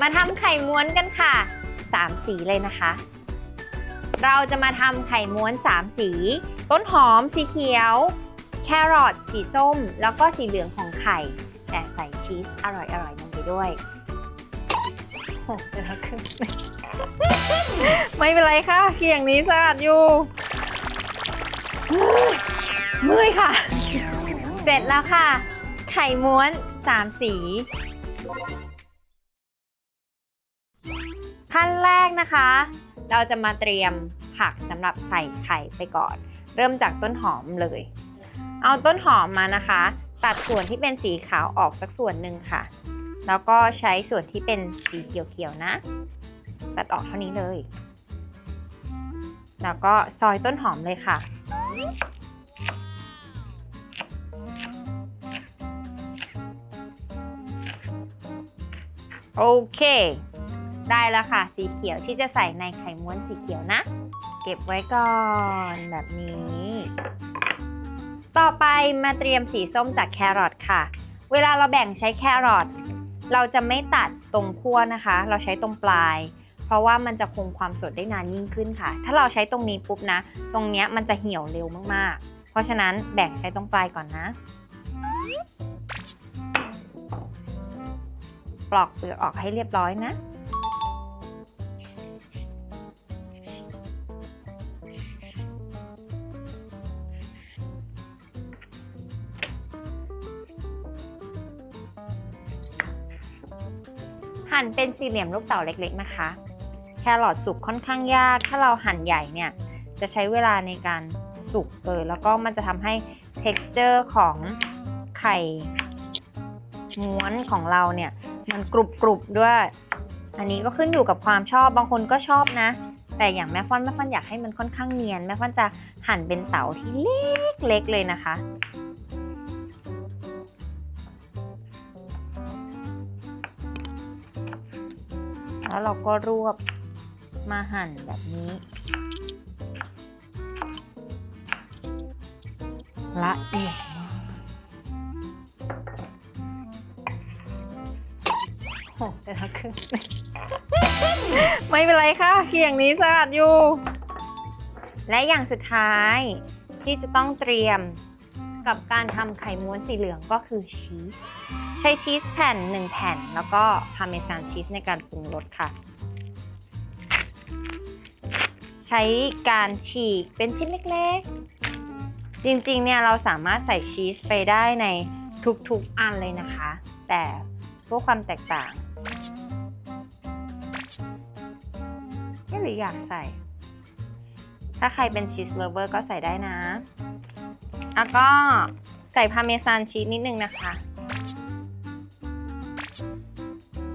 มาทำไข่ม้วนกันค่ะ 3 สีเลยนะคะ เราจะมาทำไข่ม้วน 3 สี ต้นหอมสีเขียว แครอทสีส้ม แล้วก็สีเหลืองของไข่ แต่ใส่ชีสอร่อยๆลงไปด้วยโอ้เดี๋ยวเราขึ้นไม่เป็นไรค่ะเคียงนี้สะอาดอยู่เมื่อยค่ะ เสร็จแล้วค่ะ ไข่ม้วน 3 สี ขั้นแรกนะคะ เราจะมาเตรียมผักสำหรับใส่ไข่ไปก่อน เริ่มจากต้นหอมเลย เอาต้นหอมมานะคะ ตัดส่วนที่เป็นสีขาวออกสักส่วนหนึ่งค่ะ แล้วก็ใช้ส่วนที่เป็นสีเขียวๆนะ ตัดออกเท่านี้เลย แล้วก็ซอยต้นหอมเลยค่ะโอเค ได้แล้วค่ะ สีเขียวที่จะใส่ในไข่ม้วนสีเขียวนะ เก็บไว้ก่อนแบบนี้ ต่อไปมาเตรียมสีส้มจากแครอทค่ะ เวลาเราแบ่งใช้แครอทเราจะไม่ตัดตรงขั้วนะคะ เราใช้ตรงปลาย เพราะว่ามันจะคงความสดได้นานยิ่งขึ้นค่ะ ถ้าเราใช้ตรงนี้ปุ๊บนะ ตรงเนี้ยมันจะเหี่ยวเร็วมากๆ เพราะฉะนั้นแบ่งใช้ตรงปลายก่อนนะ ปลอกเปลือกออกให้เรียบร้อยนะ หั่นเป็นสี่เหลี่ยมลูกเต๋าเล็กๆนะคะ แครอทสุกค่อนข้างยาก ถ้าเราหั่นใหญ่เนี่ยจะใช้เวลาในการสุกเลยแล้วก็มันจะทำให้ texture ของไข่ม้วนของเราเนี่ยมันกรุบกรุบๆด้วย อันนี้ก็ขึ้นอยู่กับความชอบบางคนก็ชอบนะ แต่อย่างแม่ฟ้อนแม่ฟ้อนอยากให้มันค่อนข้างเนียน แม่ฟ้อนจะหั่นเป็นเต๋าที่เล็กๆเลยนะคะ แล้วเราก็รวบมาหั่นแบบนี้ ละเอียดมากโอ้แต่ละครึ่งไม่เป็นไรค่ะเคียงนี้สะอาดอยู่ และอย่างสุดท้ายที่จะต้องเตรียมกับการทำไข่ม้วนสีเหลืองก็คือชีส ใช้ชีสแผ่น 1 แผ่น แล้วก็พาเมซานชีสในการปรุงรสค่ะ ใช้การฉีกเป็นชิ้นเล็กๆ จริงๆ เนี่ยเราสามารถใส่ชีสไปได้ในทุกๆอันเลยนะคะ แต่เพื่อความแตกต่างไม่หรืออยากใส่ ถ้าใครเป็นชีสเลเวอร์ก็ใส่ได้นะ แล้วก็ใส่พาเมซานชีสนิดนึงนะคะ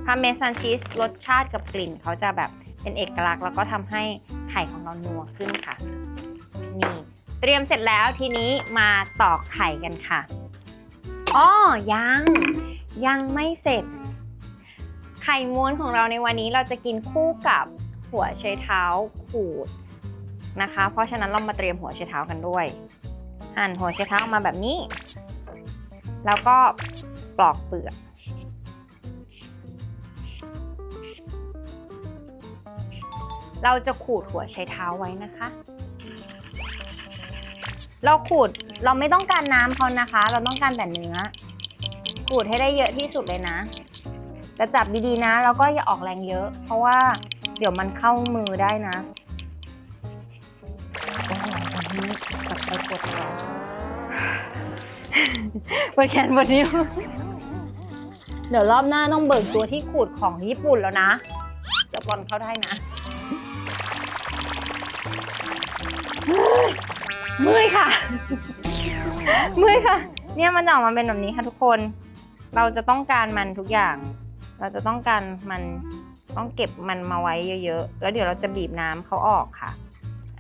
พาเมซานชีสรสชาติกับกลิ่นเขาจะแบบเป็นเอกลักษณ์ แล้วก็ทำให้ไข่ของเรานัวขึ้นค่ะ นี่เตรียมเสร็จแล้วทีนี้มาตอกไข่กันค่ะอ้อยังยังไม่เสร็จ ไข่ม้วนของเราในวันนี้เราจะกินคู่กับหัวไชเท้าขูดนะคะ เพราะฉะนั้นเรามาเตรียมหัวไชเท้ากันด้วย หั่นหัวไชเท้าออกมาแบบนี้ แล้วก็ปลอกเปลือก เราจะขูดหัวไชเท้าไว้นะคะ เราขูดเราไม่ต้องการน้ำเขานะคะ เราต้องการแต่เนื้อ ขูดให้ได้เยอะที่สุดเลยนะแต่จับดีๆนะ แล้วก็อย่าออกแรงเยอะ เพราะว่าเดี๋ยวมันเข้ามือได้นะโอ้โหวันนี้กลับไปปวดหัวปวดแขนปวดนิ้วเดี๋ยวรอบหน้าต้องเบิกตัวที่ขูดของญี่ปุ่นแล้วนะจะบอลเข้าได้นะ เมื่อยค่ะ เมื่อยค่ะ เนี่ยมันจะออกมาเป็นแบบนี้ค่ะทุกคน เราจะต้องการมันทุกอย่าง เราจะต้องการมันต้องเก็บมันมาไว้เยอะๆ แล้วเดี๋ยวเราจะบีบน้ำเขาออกค่ะ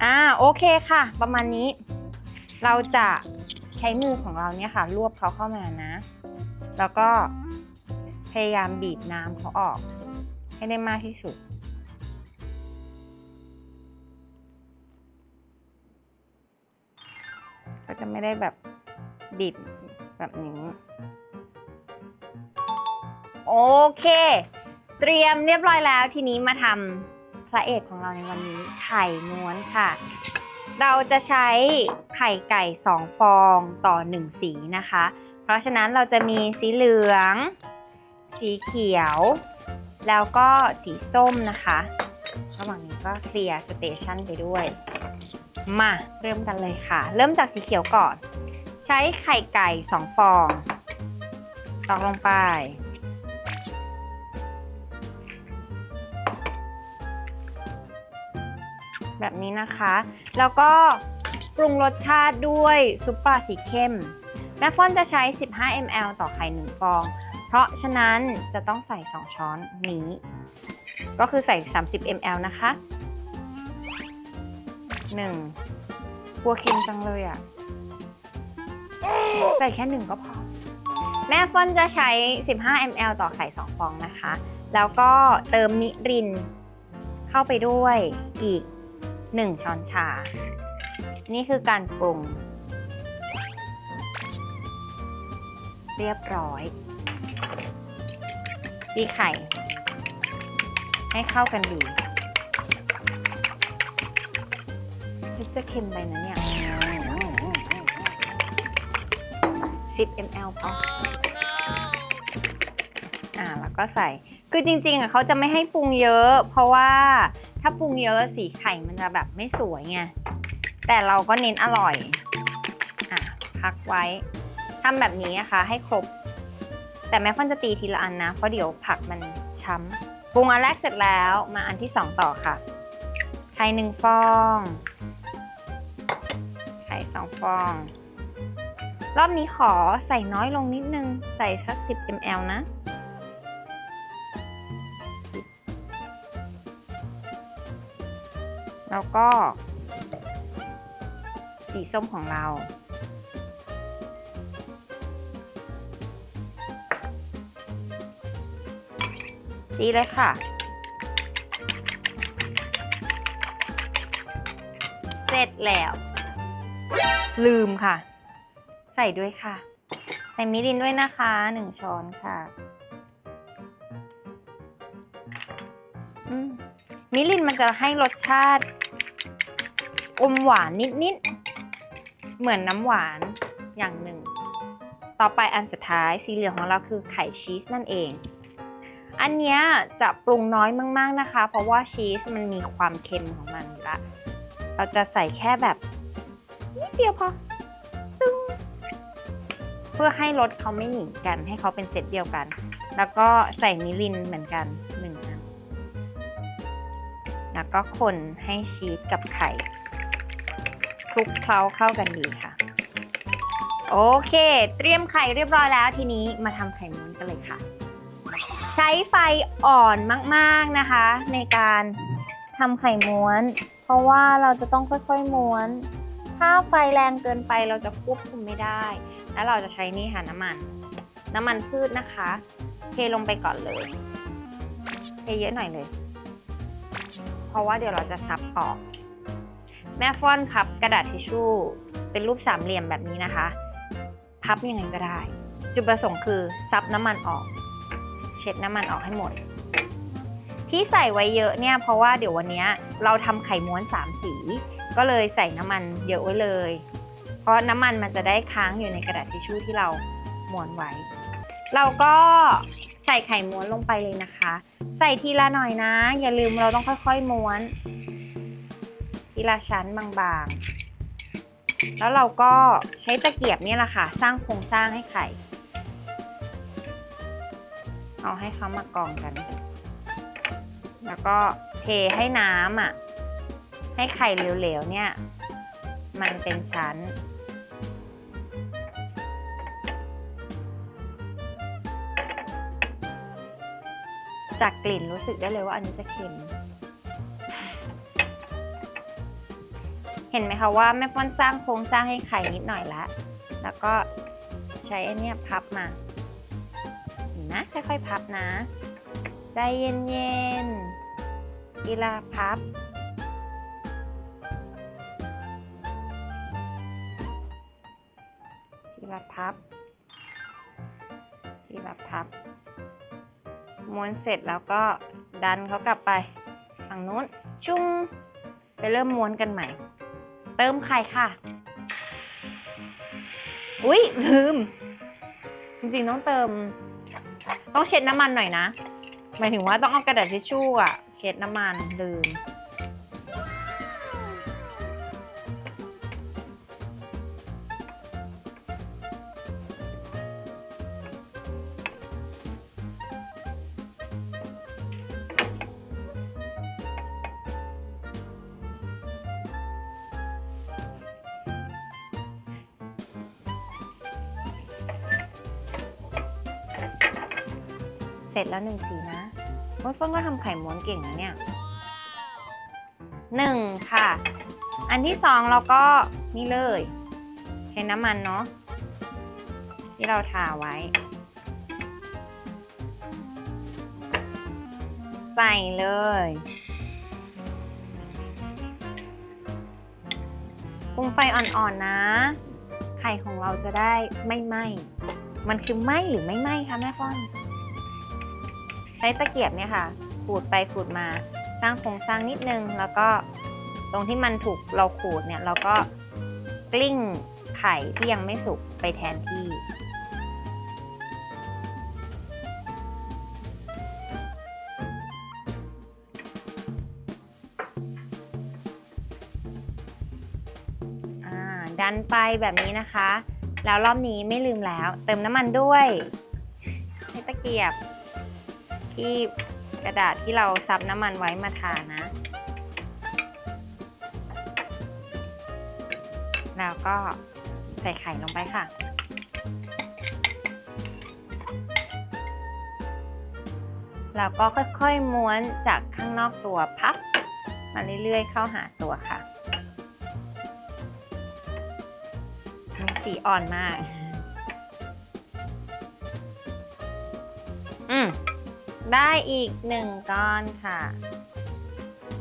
อ่าโอเคค่ะ ประมาณนี้ เราจะใช้มือของเราเนี่ยค่ะ รวบเขาเข้ามานะ แล้วก็พยายามบีบน้ำเขาออก ให้ได้มากที่สุด จะไม่ได้แบบบีบแบบนี้ โอเค เตรียมเรียบร้อยแล้วทีนี้มาทำพระเอกของเราในวันนี้ไข่ม้วนค่ะ เราจะใช้ไข่ไก่ 2 ฟองต่อ 1 สีนะคะ เพราะฉะนั้นเราจะมีสีเหลือง สีเขียว แล้วก็สีส้มนะคะ ระหว่างนี้ก็เคลียร์สเตชันไปด้วย มาเริ่มกันเลยค่ะ เริ่มจากสีเขียวก่อน ใช้ไข่ไก่ 2 ฟอง ตอกลงไป แบบนี้นะคะ แล้วก็ปรุงรสชาติด้วยซุปปลาสีเข้ม แม่ฟอนจะใช้ 15 ml ต่อไข่ 1 ฟอง เพราะฉะนั้นจะต้องใส่ 2 ช้อนนี้ ก็คือใส่ 30 ml นะคะ 1. กลัวเค็มจังเลยอะ่ะ ใส่แค่หนึ่งก็พอ แม่ฟอนจะใช้ 15 ml ต่อไข่ 2 ฟองนะคะ แล้วก็เติมมิริน เข้าไปด้วยอีก 1 ช้อนชา นี่คือการปรุง เรียบร้อยตีไข่ ให้เข้ากันดี จะเค็มไปนะเนี่ย 10 ml พออ่าแล้วก็ใส่ คือจริงๆอะเขาจะไม่ให้ปรุงเยอะ เพราะว่าถ้าปรุงเยอะสีไข่มันจะแบบไม่สวยไง แต่เราก็เน้นอร่อย อะพักไว้ทำแบบนี้นะคะให้ครบ แต่แม่ฟอนจะตีทีละอันนะ เพราะเดี๋ยวผักมันช้ำปรุงอันแรกเสร็จแล้วมาอันที่สองต่อค่ะ ไข่หนึ่งฟอง ฟอง รอบนี้ขอใส่น้อยลงนิดนึง ใส่สัก 10 ml นะ แล้วก็ สีส้มของเรา ดีเลยค่ะเสร็จแล้ว ลืมค่ะ ใส่ด้วยค่ะ ใส่มิรินด้วยนะคะหนึ่งช้อนค่ะมิรินมันจะให้รสชาติ อมหวานนิดๆ เหมือนน้ำหวานอย่างหนึ่ง ต่อไปอันสุดท้ายสีเหลืองของเราคือไข่ชีสนั่นเอง อันนี้จะปรุงน้อยมาก ๆนะคะ เพราะว่าชีสมันมีความเค็มของมันละเราจะใส่แค่แบบ นิดเดียวพอตึ้งเพื่อให้รสเขาไม่หนีกัน ให้เขาเป็นเซตเดียวกัน แล้วก็ใส่มิรินเหมือนกันหนึ่งอันแล้วก็คนให้ชีสกับไข่คลุกเคล้าเข้ากันดีค่ะ โอเค เตรียมไข่เรียบร้อยแล้วทีนี้มาทำไข่ม้วนกันเลยค่ะ ใช้ไฟอ่อนมาก ๆนะคะ ในการทำไข่ม้วน เพราะว่าเราจะต้องค่อยๆม้วน ถ้าไฟแรงเกินไปเราจะควบคุมไม่ได้ แล้วเราจะใช้นี่ค่ะน้ำมัน น้ำมันพืชนะคะ เทลงไปก่อนเลย เทเยอะหน่อยเลย เพราะว่าเดี๋ยวเราจะซับออก แม่ฟ้อนพับ กระดาษทิชชู่เป็นรูปสามเหลี่ยมแบบนี้นะคะ พับยังไงก็ได้ จุดประสงค์คือซับน้ำมันออก เช็ดน้ำมันออกให้หมดที่ใส่ไว้เยอะเนี่ยเพราะว่าเดี๋ยววันนี้เราทำไข่ม้วนสามสี ก็เลยใส่น้ำมันเยอะไว้เลย เพราะน้ำมันมันจะได้ค้างอยู่ในกระดาษทิชชู่ที่เราม้วนไว้ เราก็ใส่ไข่ม้วนลงไปเลยนะคะ ใส่ทีละหน่อยนะ อย่าลืมเราต้องค่อยๆม้วน ทีละชั้นบางๆ แล้วเราก็ใช้ตะเกียบเนี่ยแหละค่ะ สร้างโครงสร้างให้ไข่ เอาให้เขามากองกัน แล้วก็เทให้น้ำอะ ให้ไข่เหลวๆเนี่ย มันเป็นชั้น จากกลิ่นรู้สึกได้เลยว่าอันนี้จะเค็ม เห็นไหมคะว่าแม่ป้อนสร้างโครงสร้างให้ไข่นิดหน่อยแล้วแล้วก็ใช้อันเนี้ยพับมาเห็นะค่อยๆพับนะ ใจเย็นๆทีละพับ นเสร็จแล้วก็ดันเขากลับไปฝั่งนู้นชุ่มไปเริ่มม้วนกันใหม่ เติมไข่ค่ะ อุ๊ย ลืม จริงๆต้องเติม ต้องเช็ดน้ำมันหน่อยนะ หมายถึงว่าต้องเอากระดาษทิชชู่อะเช็ดน้ำมันลืม เสร็จแล้วหนึ่งสีนะโอ้ยเฟิร์นก็ทำไข่ม้วนเก่งนะเนี่ยหนึ่งค่ะ อันที่สองเราก็นี่เลยใช้น้ำมันเนาะที่เราทาไว้ ใส่เลยคุมไฟอ่อนๆนะ ไข่ของเราจะได้ไม่ไหม้ มันคือไหม้หรือไม่ไหม้คะแม่ฟ้อน ใช้ตะเกียบเนี่ยค่ะขูดไปขูดมาสร้างโครงสร้างนิดนึง แล้วก็ตรงที่มันถูกเราขูดเนี่ยเราก็กลิ้งไข่ที่ยังไม่สุกไปแทนที่อ่าดันไปแบบนี้นะคะ แล้วรอบนี้ไม่ลืมแล้ว เติมน้ำมันด้วยใช้ตะเกียบ ที่กระดาษที่เราซับน้ำมันไว้มาทานะ แล้วก็ใส่ไข่ลงไปค่ะ แล้วก็ค่อยๆม้วนจากข้างนอกตัวพับมาเรื่อยๆเข้าหาตัวค่ะ สีอ่อนมาก ได้อีกหนึ่งก้อนค่ะ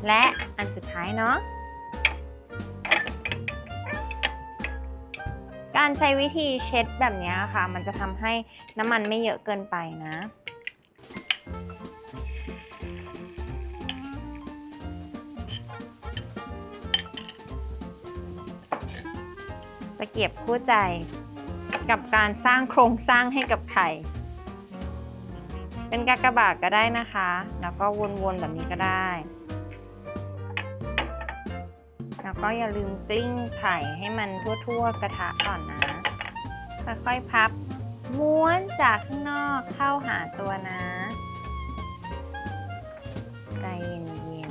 และอันสุดท้ายเนาะ การใช้วิธีเช็ดแบบนี้ค่ะ มันจะทำให้น้ำมันไม่เยอะเกินไปนะตะเกียบคู่ใจกับการสร้างโครงสร้างให้กับไข่ เป็นกากบาทก็ได้นะคะ แล้วก็วนๆแบบนี้ก็ได้ แล้วก็อย่าลืมกลิ้งไข่ให้มันทั่วๆ กระทะก่อนนะ ค่อยๆพับ ม้วนจากข้างนอกเข้าหาตัวนะใจเย็น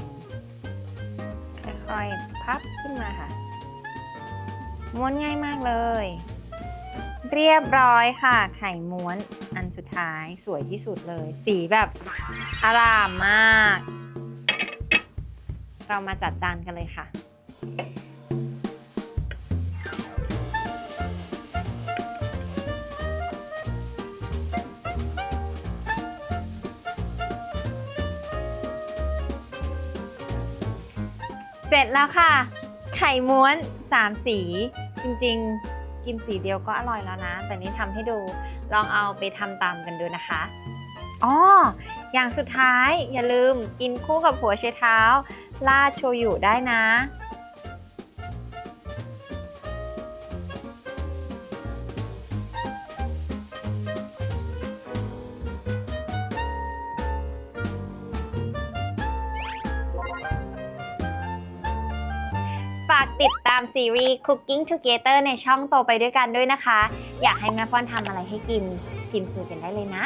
ๆ ค่อยๆ พับขึ้นมาค่ะ ม้วนง่ายมากเลย เรียบร้อยค่ะ ไข่ม้วนอันสุดท้ายสวยที่สุดเลย สีแบบอารามมาก เรามาจัดจานกันเลยค่ะเสร็จแล้วค่ะ ไข่ม้วน 3 สีจริง ๆ กินสีเดียวก็อร่อยแล้วนะ แต่นี้ทำให้ดูลองเอาไปทำตามกันดูนะคะอ๋ออย่างสุดท้ายอย่าลืมกินคู่กับหัวไชเท้าราดโชยุได้นะ ดตามซีรีส์ Cooking Together ในช่องโตไปด้วยกันด้วยนะคะ อยากให้แม่ฟ้อนทำอะไรให้กิน กินคุยกันได้เลยนะ